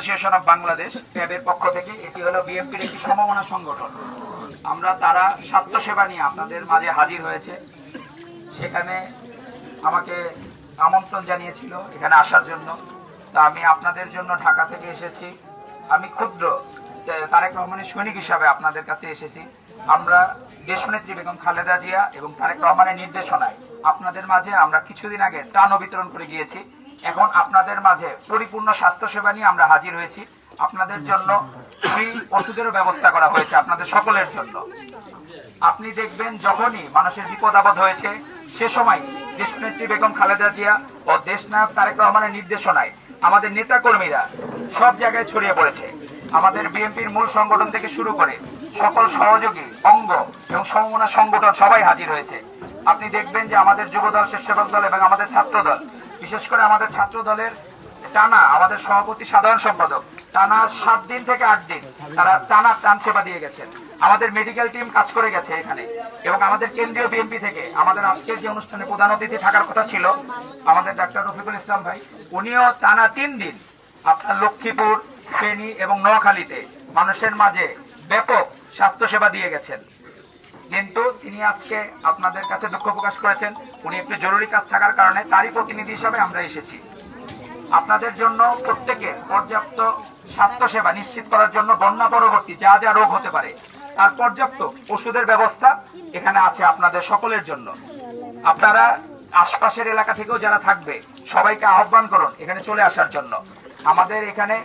Association of Bangladesh ট্যাবের পক্ষ থেকে এটি হলো বিএনপির একটি সমমনা সংগঠন। আমরা তারা স্বাস্থ্যসেবা নিয়ে আপনাদের মাঝে হাজির হয়েছে। সেখানে আমাকে আমন্ত্রণ জানিয়েছিল এখানে আসার জন্য। তা আমি আপনাদের জন্য ঢাকা থেকে এসেছি। আমি ক্ষুদ্র তারেক রহমানের সৈনিক হিসাবে আপনাদের কাছে এসেছি। আমরা দেশনেত্রী বেগম খালেদা জিয়া এবং তারেক রহমানের নির্দেশনায় আপনাদের মাঝে আমরা কিছুদিন আগে ত্রাণ বিতরণ করে গিয়েছি। এখন আপনাদের মাঝে পরিপূর্ণ স্বাস্থ্যসেবা নিয়ে আমরা হাজির হয়েছি। আপনাদের জন্য ফ্রি ওষুধেরও ব্যবস্থা করা হয়েছে আপনাদের সকলের জন্য। আপনি দেখবেন যখনই মানুষের বিপদ আপদ হয়েছে, সে সময় দেশনেত্রী বেগম খালেদা জিয়া ও দেশনায়ক তারেক রহমানের নির্দেশনায় আমাদের নেতা কর্মীরা সব জায়গায় ছড়িয়ে পড়েছে। আমাদের বিএনপির মূল সংগঠন থেকে শুরু করে সকল সহযোগী, অঙ্গ এবং সমমনা সংগঠন সবাই হাজির হয়েছে। আপনি দেখবেন যে আমাদের যুবদল, স্বেচ্ছাসেবক দল এবং আমাদের ছাত্র দল বিশেষ করে আমাদের ছাত্র দলের টানা, আমাদের সভাপতি সাধারণ সম্পাদক, টানা সাত দিন থেকে আট দিন তারা টানা ত্রাণ সেবা দিয়ে গেছেন। আমাদের মেডিকেল টিম কাজ করে গেছে এখানে এবং আমাদের কেন্দ্রীয় বিএনপি থেকে আমাদের আজকের যে অনুষ্ঠানে প্রধান অতিথি থাকার কথা ছিল আমাদের ডাক্তার রফিকুল ইসলাম ভাই, উনিও টানা তিন দিন আপনার লক্ষ্মীপুর, ফেনী এবং নোয়াখালীতে মানুষের মাঝে ব্যাপক স্বাস্থ্যসেবা দিয়ে গেছেন। কিন্তু তিনি আজকে আপনাদের কাছে দুঃখ প্রকাশ করেছেন। উনি একটু জরুরি কাজ থাকার কারণে তারই প্রতিনিধি হিসাবে আমরা এসেছি। আপনাদের জন্য প্রত্যেকের পর্যাপ্ত স্বাস্থ্যসেবা নিশ্চিত করার জন্য বন্যা পরবর্তী যা যা রোগ হতে পারে, তার পর্যাপ্ত ওষুধের ব্যবস্থা এখানে আছে আপনাদের সকলের জন্য। আপনারা আশপাশের এলাকা থেকেও যারা থাকবে, সবাইকে আহ্বান করুন এখানে চলে আসার জন্য। আমাদের এখানে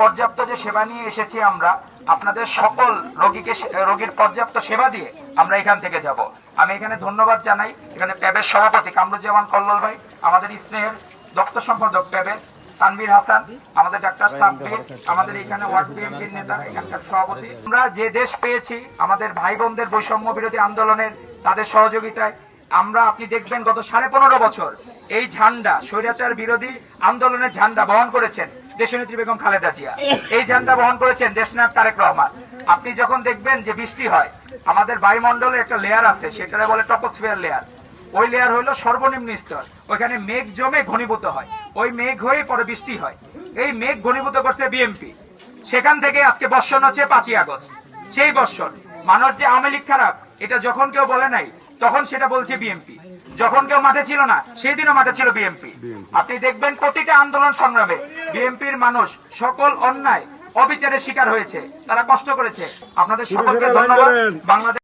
পর্যাপ্ত যে সেবা নিয়ে এসেছি আমরা আপনাদের সকল রোগীকে রোগীর পর্যাপ্ত সেবা দিয়ে আমরা এখান থেকে যাব। আমি এখানে ধন্যবাদ জানাই। এখানে প্যাবের সভাপতি কামরুজ্জামান কল্লোল ভাই আমাদের স্নেহের দপ্তর সম্পাদক প্যাবের তানভীর হাসান আমাদের ডাক্তার সাব্বির আমাদের এখানে ওয়ার্ড বিএনপির নেতা এখানকার সভাপতি। আমরা যে দেশ পেয়েছি আমাদের ভাই বোনদের বৈষম্য বিরোধী আন্দোলনের তাদের সহযোগিতায় আমরা আপনি দেখবেন গত সাড়ে পনেরো বছর এই ঝান্ডা স্বৈরাচার বিরোধী আন্দোলনের ঝান্ডা বহন করেছেন। দেশনেত্রী বেগম খালেদা জিয়া। এই ঝান্ডা বহন করেছেন দেশনায়ক তারেক রহমান। আপনি যখন দেখবেন যে বৃষ্টি হয়, আমাদের বায়ুমণ্ডলের একটা লেয়ার আছে, সেটাকে বলে টপোস্ফিয়ার লেয়ার ওই লেয়ার হলো সর্বনিম্ন স্তর। ওইখানে মেঘ জমে ঘনীভূত হয়। ওই মেঘ হয়ে পরে বৃষ্টি হয়। এই মেঘ ঘনীভূত করছে বিএমপি সেখান থেকে আজকে বর্ষণ হচ্ছে পাঁচই আগস্ট। সেই বর্ষণ মানুষ যে আওয়ামী লীগ খারাপ, এটা যখন কেউ বলে নাই, তখন সেটা বলছে বিএমপি যখন কেউ মাঠে ছিল না সেই দিনও মাঠে ছিল বিএনপি আপনি দেখবেন প্রতিটা আন্দোলন সংগ্রামে বিএনপির মানুষ সকল অন্যায় অবিচারের শিকার হয়েছে। তারা কষ্ট করেছে। আপনাদের সকলকে ধন্যবাদ। বাংলাদেশ